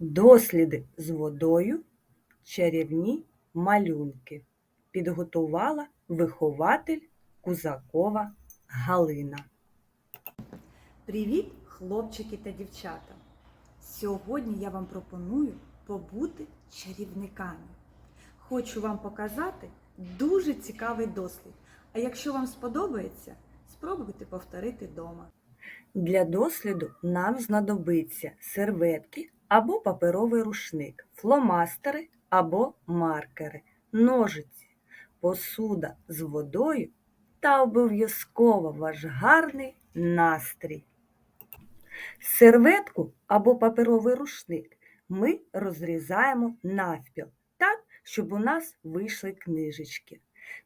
Досліди з водою, чарівні малюнки підготувала вихователь Кузакова Галина. Привіт, хлопчики та дівчата! Сьогодні я вам пропоную побути чарівниками. Хочу вам показати дуже цікавий дослід. А якщо вам сподобається, спробуйте повторити вдома. Для досліду нам знадобиться серветки або паперовий рушник, фломастери або маркери, ножиці, посуда з водою та обов'язково ваш гарний настрій. Серветку або паперовий рушник ми розрізаємо навпіл так, щоб у нас вийшли книжечки.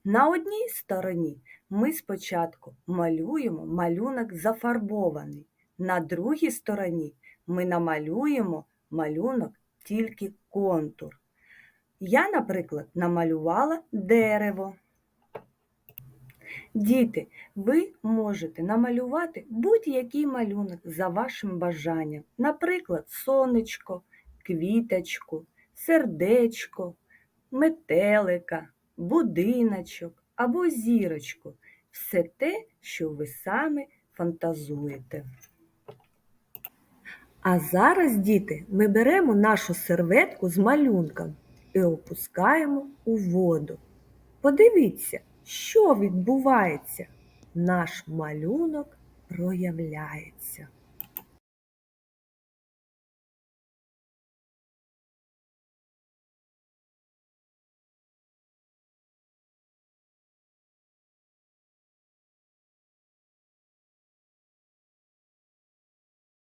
На одній стороні ми спочатку малюємо малюнок зафарбований, на другій стороні ми намалюємо малюнок тільки контур. Я, наприклад, намалювала дерево. Діти, ви можете намалювати будь-який малюнок за вашим бажанням. Наприклад, сонечко, квіточку, сердечко, метелика, будиночок або зірочку. Все те, що ви самі фантазуєте. А зараз, діти, ми беремо нашу серветку з малюнком і опускаємо у воду. Подивіться, що відбувається. Наш малюнок проявляється.